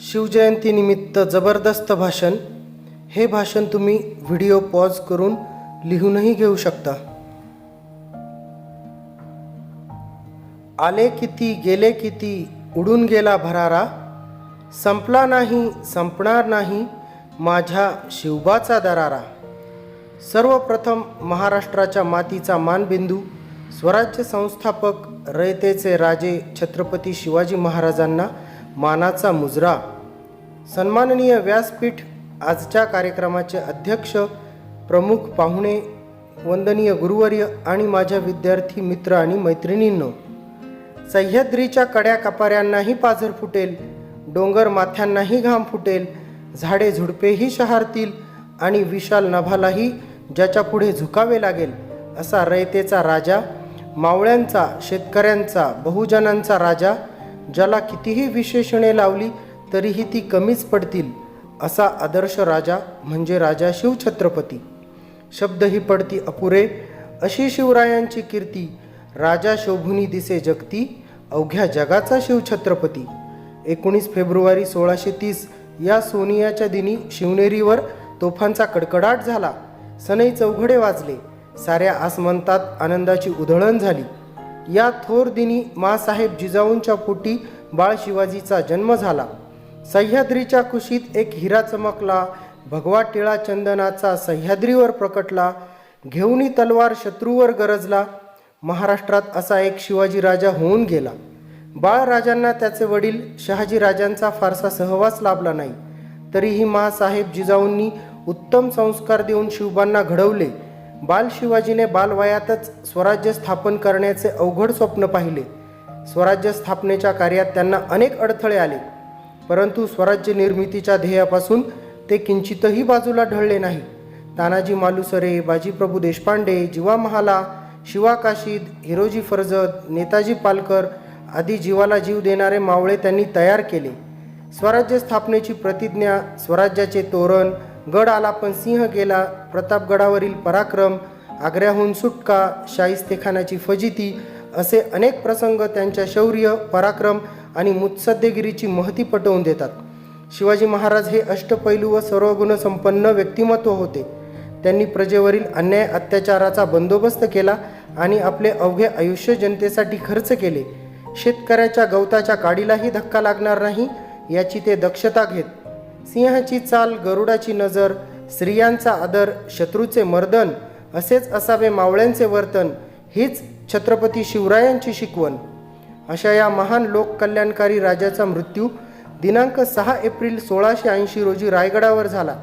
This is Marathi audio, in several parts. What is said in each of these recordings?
शिवजयंतीनिमित्त जबरदस्त भाषण. हे भाषण तुम्ही व्हिडिओ पॉज करून लिहूनही घेऊ शकता. आले किती गेले किती उडून गेला भरारा. संपला नाही संपणार नाही माझ्या शिवबाचा दरारा. सर्वप्रथम महाराष्ट्राच्या मातीचा मानबिंदू स्वराज्य संस्थापक रयतेचे राजे छत्रपती शिवाजी महाराजांना मानाचा मुजरा. सन्माननीय व्यासपीठ आजच्या कार्यक्रमाचे अध्यक्ष प्रमुख पाहुणे वंदनीय गुरुवर्य आणि माझ्या विद्यार्थी मित्र आणि मैत्रिणींनो सह्याद्रीच्या कड्या कपाऱ्यांनाही पाझर फुटेल डोंगर माथ्यांनाही घाम फुटेल झाडे झुडपेही शहारतील आणि विशाल नभालाही ज्याच्या पुढे झुकावे लागेल असा रयतेचा राजा मावळ्यांचा शेतकऱ्यांचा बहुजनांचा राजा ज्याला कितीही विशेषणे लावली तरीही ती कमीच पडतील असा आदर्श राजा म्हणजे राजा शिवछत्रपती. शब्दही पडती अपुरे अशी शिवरायांची कीर्ती राजा शोभुनी दिसे जगती अवघ्या जगाचा शिवछत्रपती. एकोणीस फेब्रुवारी सोळाशे तीस या सोनियाच्या दिनी शिवनेरीवर तोफांचा कडकडाट झाला. सनई चौघडे वाजले. साऱ्या आसमंतात आनंदाची उधळण झाली. या थोर दिनी मासाहेब जिजाऊंच्या पोटी बाळ शिवाजीचा जन्म झाला. सह्याद्रीच्या कुशीत एक हिरा चमकला भगवा टिळा चंदनाचा सह्याद्रीवर प्रकटला घेऊनी तलवार शत्रूवर गरजला. महाराष्ट्रात असा एक शिवाजी राजा होऊन गेला. बाळराजांना त्याचे वडील शहाजी राजांचा फारसा सहवास लाभला नाही. तरीही मासाहेब जिजाऊंनी उत्तम संस्कार देऊन शिवबांना घडवले. बाल शिवाजीने बालवयातच स्वराज्य स्थापन करण्याचे अवघड स्वप्न पाहिले. स्वराज्य स्थापनेच्या कार्यात त्यांना अनेक अडथळे आले. परंतु स्वराज्य निर्मितीच्या ध्येयापासून ते किंचितही बाजूला ढळले नाही. तानाजी मालुसरे बाजीप्रभू देशपांडे जीवा महाला शिवा काशीद हिरोजी फरजत नेताजी पालकर आदी जीवाला जीव देणारे मावळे त्यांनी तयार केले. स्वराज्य स्थापनेची प्रतिज्ञा स्वराज्याचे तोरण गड आला पण सिंह गेला प्रतापगडावरील पराक्रम आग्र्याहून सुटका शाहिस्तेखानाची फजिती असे अनेक प्रसंग त्यांच्या शौर्य पराक्रम आणि मुत्सद्देगिरीची महती पटवून देतात. शिवाजी महाराज हे अष्टपैलू व सर्वगुण संपन्न व्यक्तिमत्व होते. त्यांनी प्रजेवरील अन्याय अत्याचाराचा बंदोबस्त केला आणि आपले अवघे आयुष्य जनतेसाठी खर्च केले. शेतकऱ्याच्या गवताच्या काडीलाही धक्का लागणार नाही याची ते दक्षता घेत. सिंहाची चाल गरुडाची नजर स्त्रियांचा आदर शत्रूचे मर्दन असेच असावे मावळ्यांचे वर्तन हीच छत्रपती शिवरायांची शिकवण. अशा या महान लोककल्याणकारी राजाचा मृत्यू दिनांक सहा एप्रिल सोळाशे ऐंशी रोजी रायगडावर झाला.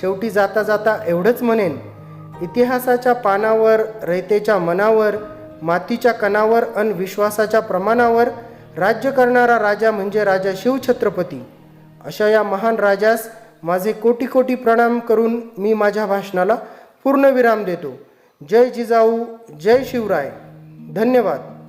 शेवटी जाता जाता एवढंच म्हणेन इतिहासाच्या पानावर रयतेच्या मनावर मातीच्या कणावर अन विश्वासाच्या प्रमाणावर राज्य करणारा राजा म्हणजे राजा शिवछत्रपती. अशा या महान राजास माझे कोटी कोटी प्रणाम करून मी माझ्या भाषणाला पूर्णविराम देतो. जय जिजाऊ जय शिवराय. धन्यवाद.